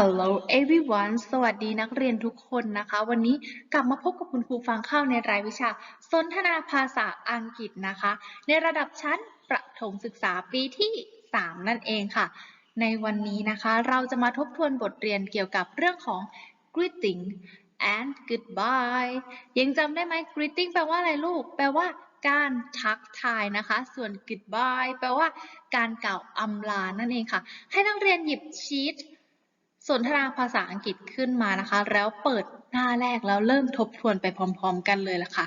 Hello everyone สวัสดีนักเรียนทุกคนนะคะ วันนี้กลับมาพบกับคุณครูฟังข้าวในรายวิชา สนทนาภาษาอังกฤษนะคะ ในระดับชั้นประถมศึกษาปีที่ 3 นั่นเองค่ะ ในวันนี้นะคะ เราจะมาทบทวนบทเรียนเกี่ยวกับเรื่องของ greeting and goodbye ยังจำได้ไหม greeting แปลว่าอะไรลูก แปลว่าการทักทายนะคะ ส่วน goodbye แปลว่าการกล่าวอำลานั่นเองค่ะ ให้นักเรียนหยิบชีต สนทนาภาษาอังกฤษขึ้นมานะคะ แล้วเปิดหน้าแรกแล้วเริ่มทบทวนไปพร้อม ๆ กันเลยละค่ะ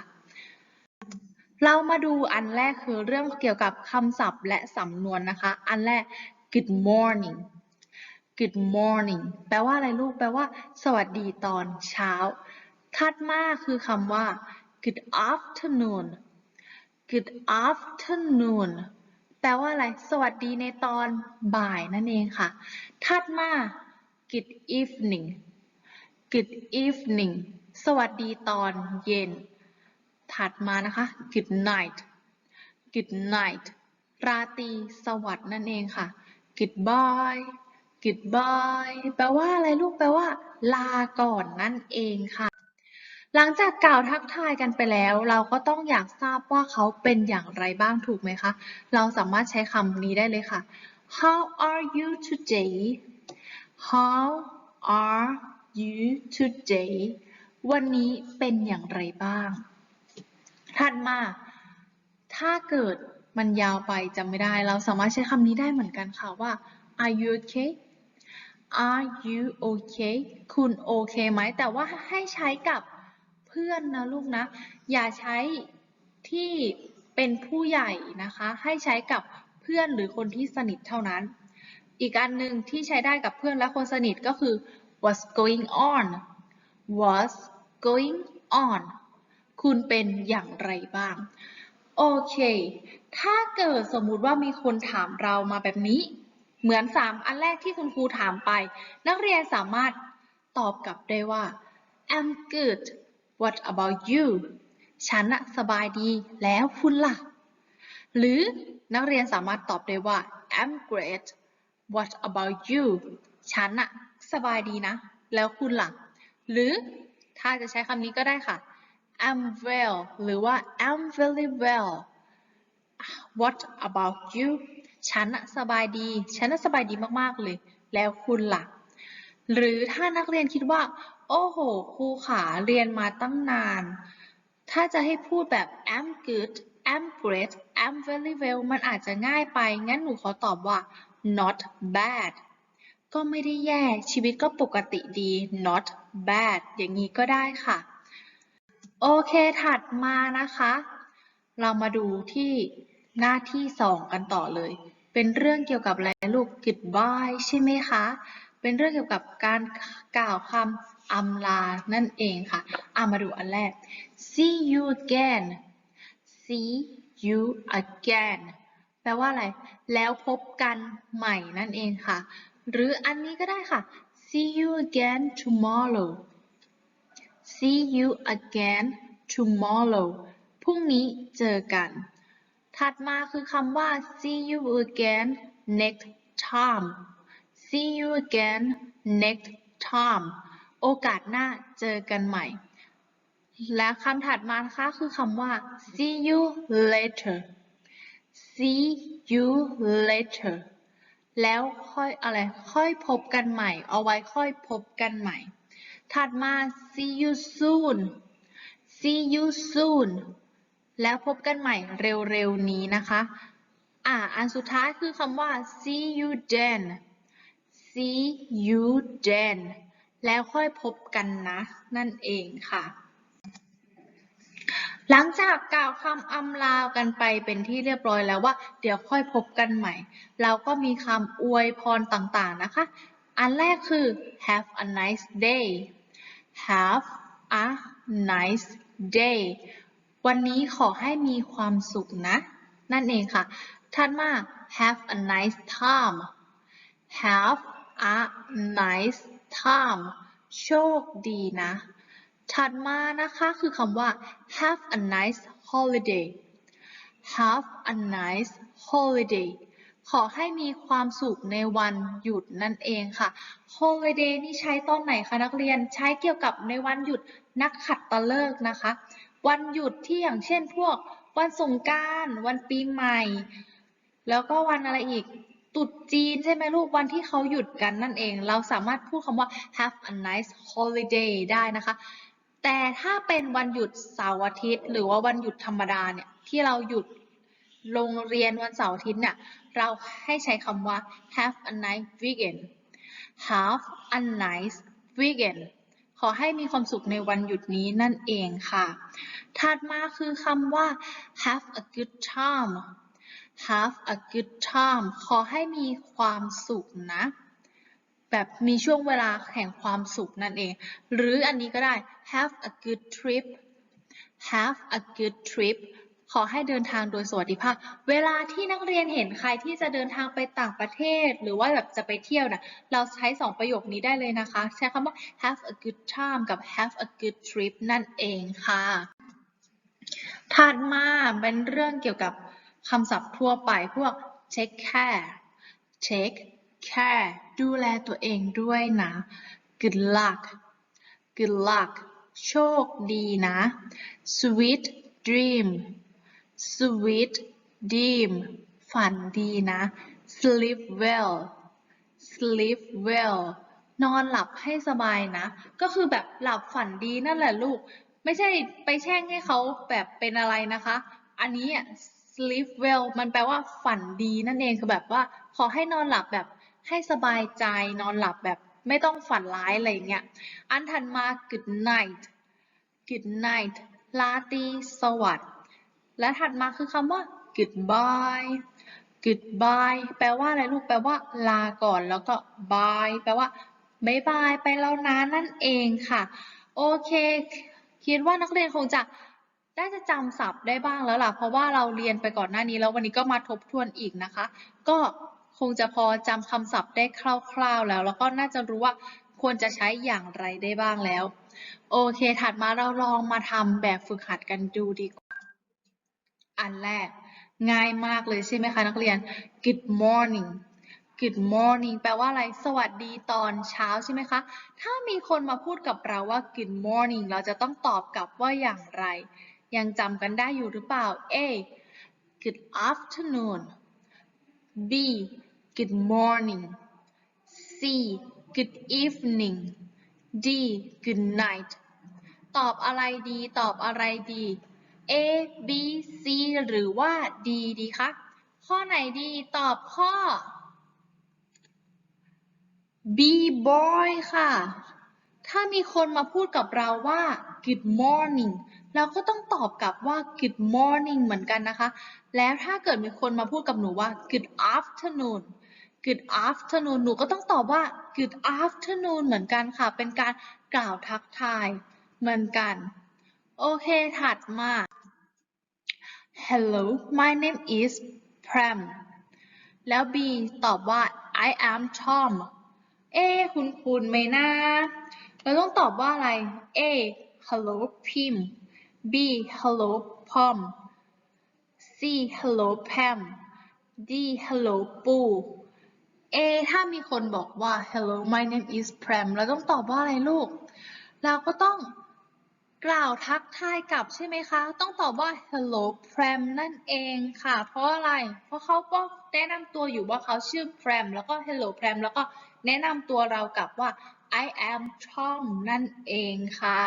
เรามาดูอันแรกคือเรื่องเกี่ยวกับคำศัพท์และสำนวนนะคะ อันแรก good morning good morning แปลว่าอะไรลูก แปลว่า สวัสดีตอนเช้า ถัดมาคือคำว่า good afternoon good afternoon แปลว่าอะไร สวัสดีในตอนบ่ายนั่นเองค่ะ ถัดมา good evening good evening สวัสดีตอนเย็น ถัดมานะคะ good night good night ราตรีสวัสดิ์นั่นเองค่ะ goodbye goodbye แปลว่าอะไรลูกแปลว่า ลาก่อนนั่นเองค่ะ หลังจากกล่าวทักทายกันไปแล้ว เราก็ต้องอยากทราบว่าเขาเป็นอย่างไรบ้างถูกไหมคะ เราสามารถใช้คำนี้ได้เลยค่ะ How are you today How are you today วันนี้เป็นอย่างไรบ้าง ถัดมา ถ้าเกิดมันยาวไปจำไม่ได้ เราสามารถใช้คำนี้ได้เหมือนกันค่ะว่า Are you okay Are you okay คุณโอเคไหม แต่ว่าให้ใช้กับเพื่อนนะลูกนะ อย่าใช้ที่เป็นผู้ใหญ่นะคะ ให้ใช้กับเพื่อนหรือคนที่สนิทเท่านั้น อีกอันหนึ่งที่ใช้ได้กับเพื่อนและคนสนิทก็คือ what's going on what's going on คุณเป็นอย่างไรบ้าง โอเค ถ้าเกิดสมมุติว่ามีคนถามเรามาแบบนี้ เหมือน 3 อันแรกที่คุณครูถามไป นักเรียนสามารถตอบกลับได้ว่า I'm good what about you ฉันอะสบายดีแล้วคุณล่ะ หรือนักเรียนสามารถตอบได้ว่า I'm great what about you ฉันอะสบายดีนะ แล้วคุณล่ะ หรือถ้าจะใช้คำนี้ก็ได้ค่ะ I'm well หรือว่า I'm very well what about you ฉันอะสบายดี ฉันอะสบายดีมากๆเลย แล้วคุณล่ะ หรือถ้านักเรียนคิดว่า โอ้โห ครูขาเรียนมาตั้งนาน ถ้าจะให้พูดแบบ I'm good I'm great I'm very well มันอาจจะง่ายไป งั้นหนูขอตอบว่า not bad ก็ไม่ได้แย่ ชีวิตก็ปกติดี not bad อย่างนี้ก็ได้ค่ะ โอเคถัดมานะคะ เรามาดูที่หน้าที่สองกันต่อเลย เป็นเรื่องเกี่ยวกับอะไรลูก goodbye ใช่ไหมคะ เป็นเรื่องเกี่ยวกับการกล่าวคำอำลา นั่นเองค่ะอามาดูอันแรก see you again see you again ลว่าอะไร แล้วพบกันใหม่นั่นเองค่ะ หรืออันนี้ก็ได้ค่ะ see you again tomorrow see you again tomorrow พรุ่งนี้เจอกัน ถัดมาคือคำว่า see you again next time see you again next time โอกาสหน้าเจอกันใหม่ และคำถัดมานะคะคือคำว่า see you later see you later แล้วค่อยอะไร ค่อยพบกันใหม่ เอาไว้ค่อยพบกันใหม่ ถัดมา see you soon see you soon แล้วพบกันใหม่เร็วๆนี้นะคะ อ่า อันสุดท้ายคือคำว่า see you then see you then แล้วค่อยพบกันนะ นั่นเองค่ะ หลังจากกล่าวคำอำลากันไปเป็นที่เรียบร้อยแล้วว่า เดี๋ยวค่อยพบกันใหม่ เราก็มีคำอวยพรต่างๆนะคะ อันแรกคือ have a nice day have a nice day วันนี้ขอให้มีความสุขนะ นั่นเองค่ะ ถัดมา have a nice time have a nice time โชคดีนะ ถัดมานะคะคือคำว่า have a nice holiday have a nice holiday ขอให้มีความสุขในวันหยุดนั่นเองค่ะ holiday นี่ใช้ตอนไหนคะนักเรียน ใช้เกี่ยวกับในวันหยุดนักขัดตฤกษ์นะคะ วันหยุดที่อย่างเช่นพวกวันสงกานต์วันปีใหม่ แล้วก็วันอะไรอีกตรุษจีนใช่ไหมลูกวันที่เขาหยุดกันนั่นเอง เราสามารถพูดคำว่า have a nice holiday ได้นะคะ แต่ถ้าเป็นวันหยุดเสาร์อาทิตย์ หรือว่าวันหยุดธรรมดาเนี่ยที่เราหยุดโรงเรียนวันเสาร์อาทิตย์เนี่ยเราให้ใช้คำว่า have a nice weekend have a nice weekend ขอให้มีความสุขในวันหยุดนี้นั่นเองค่ะ ถัดมาคือคำว่า have a good time have a good time ขอให้มีความสุขนะ แบบมีช่วงเวลาแห่งความสุขนั่นเอง หรืออันนี้ก็ได้ have a good trip have a good trip ขอให้เดินทางโดยสวัสดิภาพ เวลาที่นักเรียนเห็นใครที่จะเดินทางไปต่างประเทศ หรือว่าแบบจะไปเที่ยวนะเราใช้สองประโยคนี้ได้เลยนะคะ ใช้คำว่า have a good time กับ have a good trip นั่นเองค่ะ ถัดมาเป็นเรื่องเกี่ยวกับคำศัพท์ทั่วไปพวก take care take care ดูแลตัวเองด้วยนะ good luck good luck โชคดีนะ sweet dream sweet dream ฝันดีนะ sleep well sleep well นอนหลับให้สบายนะ ก็คือแบบหลับฝันดีนั่นแหละลูก ไม่ใช่ไปแช่งให้เขาแบบเป็นอะไรนะคะ อันนี้อะ sleep well มันแปลว่าฝันดีนั่นเองคือแบบว่าขอให้นอนหลับแบบ ให้สบายใจนอนหลับแบบไม่ต้องฝันร้ายอะไรอย่างเงี้ย อันถัดมา good night good night ลาตีสวัสดิ์และถัดมาคือคำว่า goodbye goodbye แปลว่าอะไรลูก แปลว่า ลาก่อนแล้วก็ bye แปลว่าบายบายไปแล้วนะนั่นเองค่ะ โอเค คิดว่านักเรียนคงจะได้จะจำศัพท์ได้บ้างแล้วล่ะ เพราะว่าเราเรียนไปก่อนหน้านี้แล้ววันนี้ก็มาทบทวนอีกนะคะ ก็ คงจะพอจำคำศัพท์ได้คร่าวๆแล้ว แล้วก็น่าจะรู้ว่าควรจะใช้อย่างไรได้บ้างแล้ว โอเค ถัดมาเราลองมาทำแบบฝึกหัดกันดูดีกว่า อันแรก ง่ายมากเลยใช่ไหมคะนักเรียน Good morning Good morning แปลว่าอะไร สวัสดีตอนเช้าใช่ไหมคะ ถ้ามีคนมาพูดกับเราว่า Good morning เราจะต้องตอบกลับว่าอย่างไร ยังจำกันได้อยู่หรือเปล่า A Good afternoon B Good morning C Good evening D Good night ตอบอะไรดีตอบอะไรดี A B C หรือว่า D ดีคะข้อไหนดีตอบข้อ B boy ค่ะ ถ้ามีคนมาพูดกับเราว่า good morning เราก็ต้องตอบกลับว่า good morning เหมือนกันนะคะ แล้วถ้าเกิดมีคนมาพูดกับหนูว่า good afternoon good afternoon หนูก็ต้องตอบว่า good afternoon เหมือนกันค่ะ เป็นการกล่าวทักทายเหมือนกัน โอเค ถัดมา Hello my name is Pram แล้ว B ตอบว่า I am Tom เอคุณคุณไหมนะ เราต้องตอบว่าอะไร A Hello Pim B Hello Pom C Hello Pam D Hello ปู A ถ้ามีคนบอกว่า Hello my name is Pram เราต้องตอบว่าอะไรลูก เราก็ต้องกล่าวทักทายกลับใช่ไหมคะ ต้องตอบว่า hello Pram นั่นเองค่ะ เพราะอะไร เพราะเขาก็แนะนำตัวอยู่ว่าเขาชื่อ Pram แล้วก็ hello Pram แล้วก็แนะนำตัวเรากลับว่า I am Tom นั่นเองค่ะ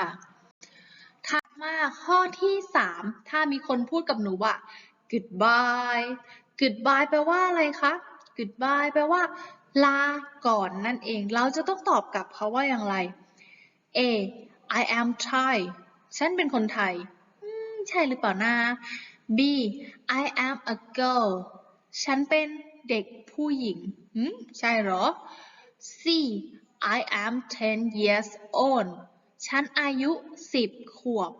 ถัดมาข้อที่ 3 ถ้ามีคนพูดกับหนูว่า goodbye goodbye แปลว่าอะไรคะ goodbye แปลว่า ลาก่อนนั่นเอง เราจะต้องตอบกลับเขาว่าอย่างไร A I am Thai ฉันเป็นคนไทย ใช่หรือเปล่านะ B I am a girl ฉันเป็นเด็กผู้หญิงใช่หรอ C I am 10 years old ฉันอายุ 10 ขวบ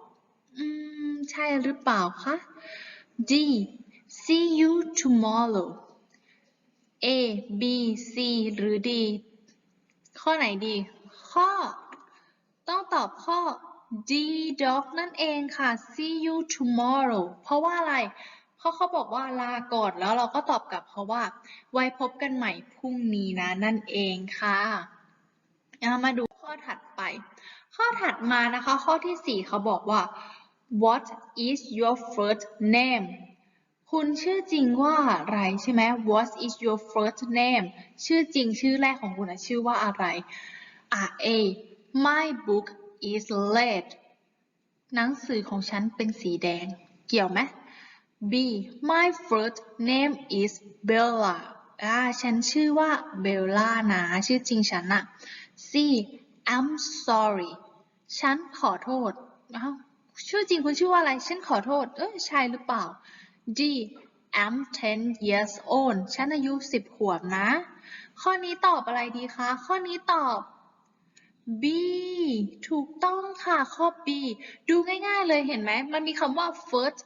ใช่หรือเปล่าคะ D see you tomorrow A B C หรือ D ข้อไหนดี ข้อ ต้องตอบข้อ D dog นั่นเองค่ะ see you tomorrow เพราะว่าอะไรเขาะเขาบอกว่าลาก่อนแล้วเราก็ตอบกลับเขาะว่า ไว้พบกันใหม่พรุ่งนี้นะนั่นเองค่ะมาดูข้อถัดไป ข้อถัดมานะคะ ข้อที่สี่เขาบอกว่า What is your first name คุณชื่อจริงว่าอะไรใช่ไหม What is your first name ชื่อจริงชื่อแรกของคุณอะชื่อว่าอะไรอะ A My book is red หนังสือของฉันเป็นสีแดง เกี่ยวไหม B My first name is Bella อ่าฉันชื่อว่าเบลล่านะ ชื่อจริงฉันอะ C I'm sorry ฉันขอโทษอ้าวชื่อจริงคุณชื่อว่าอะไร ฉันขอโทษ เอ้ยใช่หรือเปล่า D I'm 10 years old ฉันอายุ10ขวบนะ ข้อนี้ตอบอะไรดีคะ ข้อนี้ตอบ B ถูกต้องค่ะ ข้อ B ดูง่าย ๆ เลยเห็นไหม มันมีคำว่า first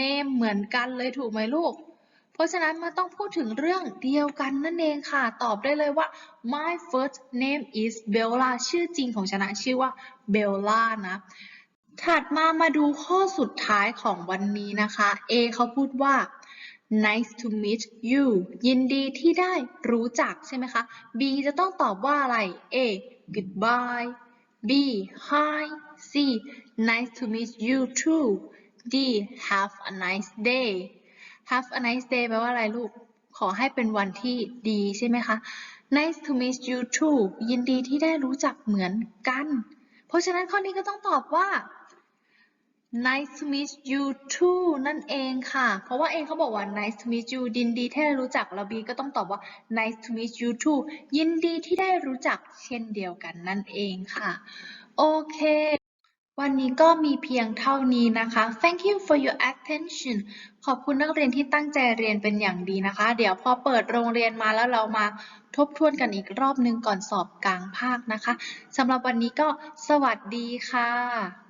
name เหมือนกันเลยถูกไหมลูก เพราะฉะนั้นมันต้องพูดถึงเรื่องเดียวกันนั่นเองค่ะ ตอบได้เลยว่า my first name is Bella ชื่อจริงของฉันนะชื่อว่า Bella นะ ถัดมามาดูข้อสุดท้ายของวันนี้นะคะ A เขาพูดว่า nice to meet you ยินดีที่ได้รู้จักใช่ไหมคะ B จะต้องตอบว่าอะไร A goodbye B hi C nice to meet you too D have a nice day have a nice day แปลว่าอะไรลูก ขอให้เป็นวันที่ดีใช่ไหมคะ nice to meet you too ยินดีที่ได้รู้จักเหมือนกัน เพราะฉะนั้นข้อนี้ก็ต้องตอบว่า nice to meet you too นั่นเองค่ะ เพราะว่าเองเขาบอกว่า nice to meet you ยินดีที่ได้รู้จักแล้วบีก็ต้องตอบว่า nice to meet you too ยินดีที่ได้รู้จักเช่นเดียวกันนั่นเองค่ะ โอเค วันนี้ก็มีเพียงเท่านี้นะคะ thank you for your attention ขอบคุณนักเรียนที่ตั้งใจเรียนเป็นอย่างดีนะคะ เดี๋ยวพอเปิดโรงเรียนมาแล้วเรามาทบทวนกันอีกรอบนึงก่อนสอบกลางภาคนะคะสำหรับวันนี้ก็สวัสดีค่ะ